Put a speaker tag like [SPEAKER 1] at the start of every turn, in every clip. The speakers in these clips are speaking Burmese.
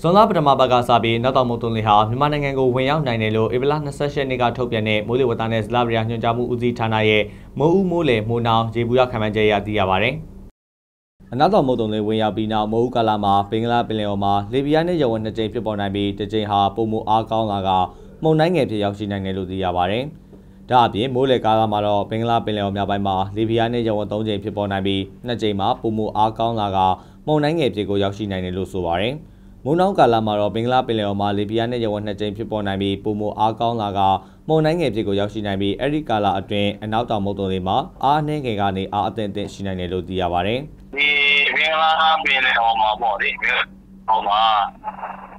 [SPEAKER 1] ဇွန်လပထမပတ်ကစပြီးနောက်တော်မုံသွန်လေဟာမြန်မာနိုင်ငံကိုဝင်ရောက်နိုင်တယ်လို့ဧပြီလ28ရက်နေ့ကထုတ်ပြန်တဲ့မိုးလေဝသနဲ့ဇလဗရီယာညွှန်ကြားမှုဦးစီးဌာနရဲ့မိုးဦးမိုးလေမိုးနောင်ရေဘူးရခံမှန်းချက်ရသိရပါဗျ။အနောက်တော်မုံသွန်လေဝင်ရောက်ပြီးနောက်မိုးဦးကာလမှာဘင်္ဂလားပင်လယ်အော်မှာလေပြင်းနဲ့ရဝနှစ်ကြိမ်ဖြစ်ပေါ်နိုင်ပြီးတစ်ကြိမ်ဟာပုံမအားကောင်းလာကမုန်တိုင်းငယ်ဖြစ်ရောက်ရှိနိုင်တယ်လို့သိရပါဗျ။ဒါအပြင်မိုးလေကာလမှာတော့ဘင်္ဂလားပင်လယ်အော်မြောက်ပိုင်းမှာလေပြင်းနဲ့ရဝ၃ကြိမ်ဖြစ်ပေါ်နိုင်ပြီးနှစ်ကြိမ်မှာပုံမအားကောင်းလာကမုန်တိုင်းငယ်ဖြစ်ကိုရောက်ရှိနိုင်တယ်လို့ဆိုပါဗျ။ မုန်နောက်ကာလမှာတော့ဘင်္ဂလားပင်လယ်အော်မှာလေပြင်းနဲ့ရဝနှစ်ကြိမ်ဖြစ်ပေါ်နိုင်ပြီးပုံမအားကောင်းလာကမုန်တိုင်းငယ်ဖြစ်ကိုရောက်ရှိနိုင်ပြီးအဲ့ဒီကာလအတွင်းအနောက်တောင်မုတ်တုံတွေမှာအားနှင်းငယ်ကနေအားအသင့်အသင့်ရှိနိုင်တယ်လို့သိရပါတယ်။
[SPEAKER 2] ဒီဘင်္ဂလားပင်လယ်အော်မှာပေါ့လေ။ဟိုမှာ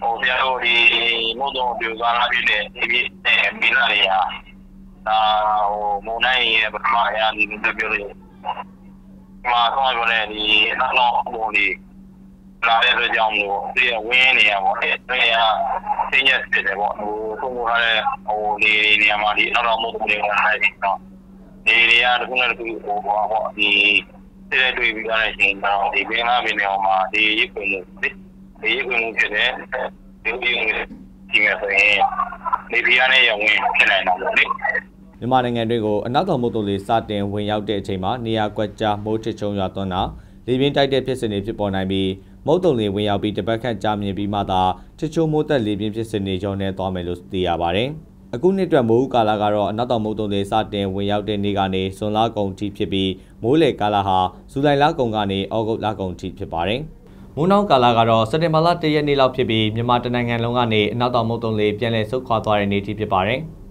[SPEAKER 2] ဟိုဆရာတို့ဒီမုတ်တုံပြူကားလာဖြစ်တဲ့ဒီပြည့်မင်းလာတွေဟာဒါဟိုမုန်တိုင်းရဲ့ပထမအရာဒီလိုပြောလို့ဒီမှာတော့ပြောတယ်ဒီနောက်တော့ဟိုဒီလာ တဲ့အတွက်ကြောင့်မို့ဒီဝင်းနေရပေါ့လေ။အဲရဆင်းရဲဖြစ်တယ်ပေါ့။ဟိုသုံးထားတဲ့ဟိုနေနေရာမှာဒီနောက်တော့မဟုတ်ဘူးလေဝင်လာတယ်တော့နေတွေကတခုနဲ့တခုဟိုပေါ့ဒီတဲ့တွေ့ပြီးသားတဲ့ချိန်တော့ဒီဘင်္ဂလားပင်နယ်မှာဒီရိပ်ပွင့်မှုဒီရိပ်ပွင့်မှုဖြစ်တယ်ဒီလိုမျိုးဒီမှာဆိုရင်နေပြည်တော်နဲ့ရဝင်ဖြစ်နိုင်တာပေါ့လေ
[SPEAKER 1] မြန်မာနိုင်ငံတွေကိုအနောက်တော်မုတ်တုံလေးစတင်ဝင်ရောက်တဲ့အချိန်မှာနေရာကွက်ကြားမိုးထချုံရွာသွန်းတာ လေပြင်းတိုက်တဲ့ဖြစ်စဉ်တွေဖြစ်ပေါ်နိုင်ပြီးမုတ်တုံလေဝင်ရောက်ပြီးတပတ်ခန့်ကြာမြင့်ပြီးမှသာချချိုးမိုးသက်လေပြင်းဖြစ်စဉ်တွေကြောင့်နဲ့သွားမယ်လို့သိရပါတယ်။အခုနှစ်အတွက်မိုးကာလကတော့အနောက်တောင်မုတ်တုံလေစတင်ဝင်ရောက်တဲ့နေ့ကနေဇွန်လကုန်ထိဖြစ်ပြီးမိုးလေကာလဟာဇူလိုင်လကုန်ကနေဩဂုတ်လကုန်ထိဖြစ်ပါတယ်။မိုးနောက်ကာလကတော့စက်တင်ဘာလ၁ရက်နေ့လောက်ဖြစ်ပြီးမြန်မာတနိုင်ငံလုံးကနေအနောက်တောင်မုတ်တုံလေပြန်လည်ဆုတ်ခွာသွားတဲ့နေ့ထိဖြစ်ပါတယ်။